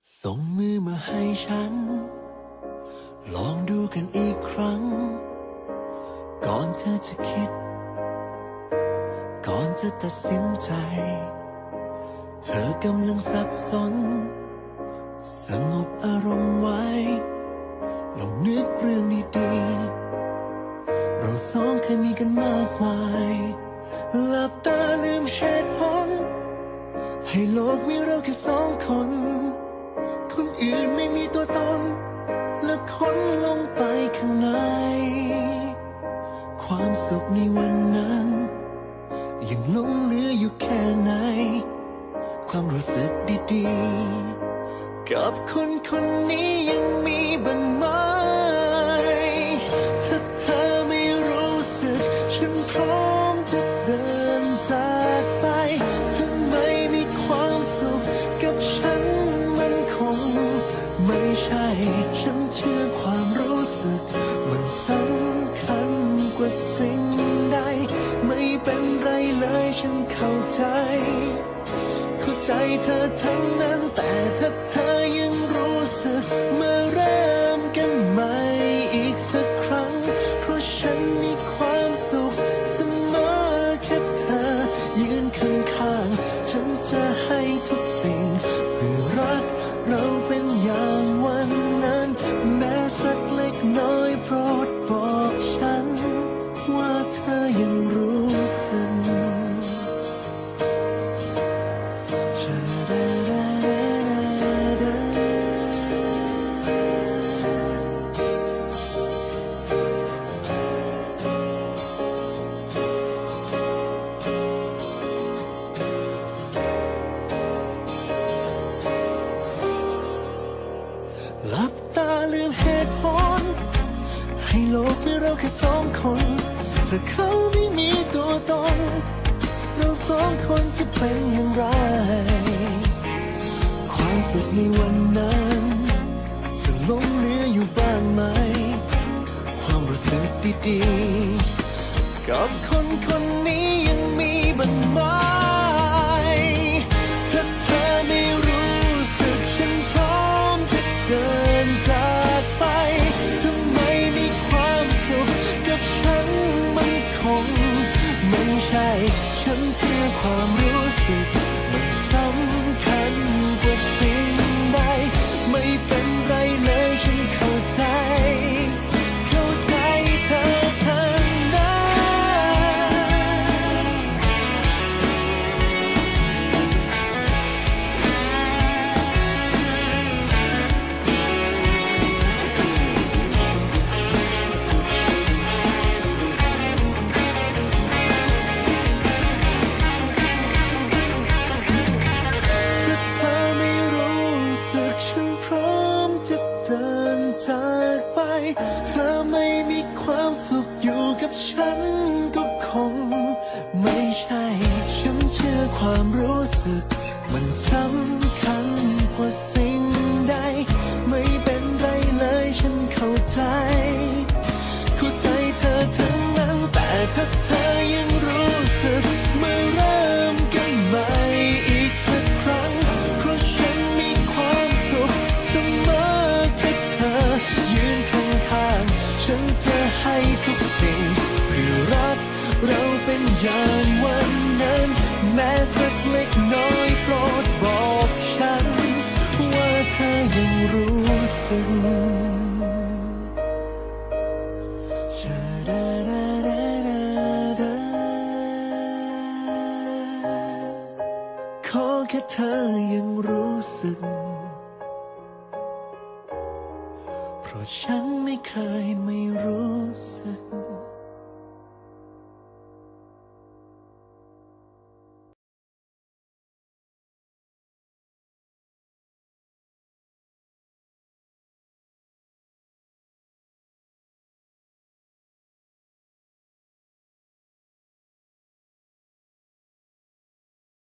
ส่งมือมาให้ฉัน ลองดูกันอีกครั้ง ก่อนเธอจะคิด ก่อนจะตัดสินใจ เธอกำลังสับสน สงบอารมณ์ไว้ ลองนึกเรื่องดีๆเราสองเคยมีกันมากมายหลับตาลืมเหตุผล ให้โลกมีเราแค่สองคน กับคนคนนี้ยังมีบ้างไหม ถ้าเธอไม่รู้สึก ฉันพร้อมจะเดินจากไปถ้าไมมีความสุขกับฉันมันคง ไม่ใช่ ฉันเชื่อความรู้สึก มันสำคัญกว่าสิ่งใด ไม่เป็นไรเลยฉันเข้าใจ เข้าใจเธอทั้งนั้นแต่ถ้าเธอ ให้โลกมีเราแค่สองคน ถ้าเขาไม่มีตัวตน เราสองคนจะเป็นอย่างไร ความสุขในวันนั้น จะหลงเหลืออยู่บ้างไหม ความรู้สึกดีๆ กับคนคนนี้ยังมีบ้างไหม น มีค เธอยังรู้สึก เพราะฉันไม่เคยไม่รู้สึก